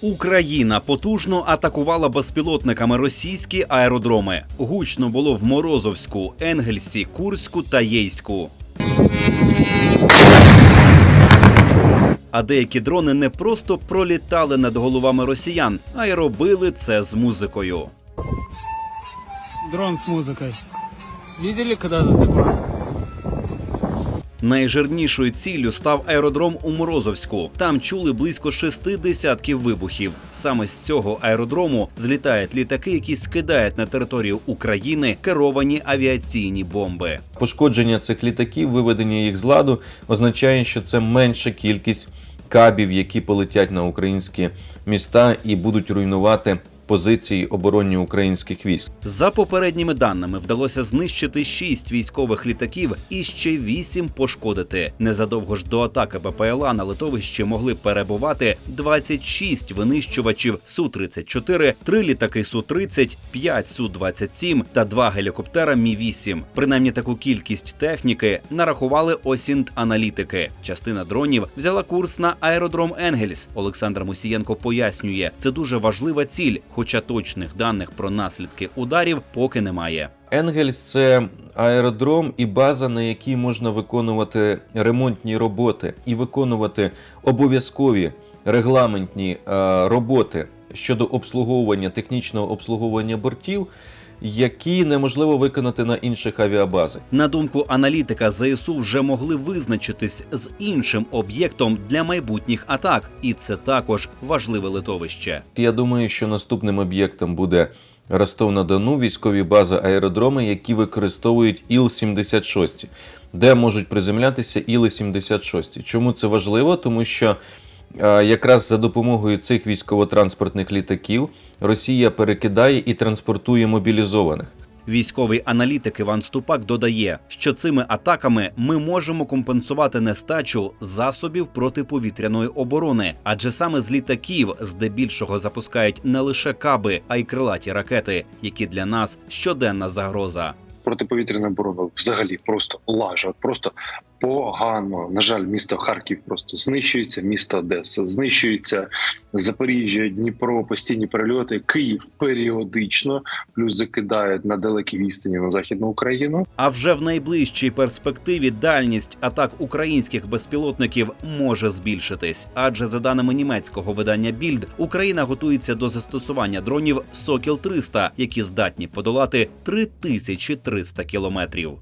Україна потужно атакувала безпілотниками російські аеродроми. Гучно було в Морозовську, Енгельсі, Курську та Єйську. А деякі дрони не просто пролітали над головами росіян, а й робили це з музикою. Дрон с музыкой. Видели когда-то такое? Найжирнішою ціллю став аеродром у Морозовську. Там чули близько шести десятків вибухів. Саме з цього аеродрому злітають літаки, які скидають на територію України керовані авіаційні бомби. Пошкодження цих літаків, виведення їх з ладу, означає, що це менша кількість кабів, які полетять на українські міста і будуть руйнувати позиції оборонні українських військ. За попередніми даними вдалося знищити шість військових літаків і ще вісім пошкодити. Незадовго ж до атаки БПЛА на литовищі могли перебувати 26 винищувачів су 34 три літаки су 30 5 су 27 та два гелікоптера Мі 8 Принаймні таку кількість техніки нарахували осінт аналітики. Частина дронів взяла курс на аеродром Енгельс. Олександр Мусієнко пояснює, це дуже важлива ціль, хоча точних даних про наслідки ударів поки немає. Енгельс це аеродром і база, на якій можна виконувати ремонтні роботи і виконувати обов'язкові регламентні е, роботи щодо обслуговування технічного обслуговування бортів, які неможливо виконати на інших авіабазах. На думку аналітика, ЗСУ вже могли визначитись з іншим об'єктом для майбутніх атак, і це також важливе литовище. Я думаю, що наступним об'єктом буде Ростов-на-Дону, військові бази аеродроми, які використовують Іл-76, де можуть приземлятися Іли-76. Чому це важливо? Тому що якраз за допомогою цих військово-транспортних літаків Росія перекидає і транспортує мобілізованих. Військовий аналітик Іван Ступак додає, що цими атаками ми можемо компенсувати нестачу засобів протиповітряної оборони, адже саме з літаків здебільшого запускають не лише каби, а й крилаті ракети, які для нас щоденна загроза. Протиповітряна оборона взагалі просто лажа, просто погано. На жаль, місто Харків просто знищується, місто Одеса знищується, Запоріжжя, Дніпро, постійні перельоти, Київ періодично, плюс закидають на далекі відстані на західну Україну. А вже в найближчій перспективі дальність атак українських безпілотників може збільшитись. Адже за даними німецького видання Більд, Україна готується до застосування дронів Сокіл 300 які здатні подолати 3300 кілометрів.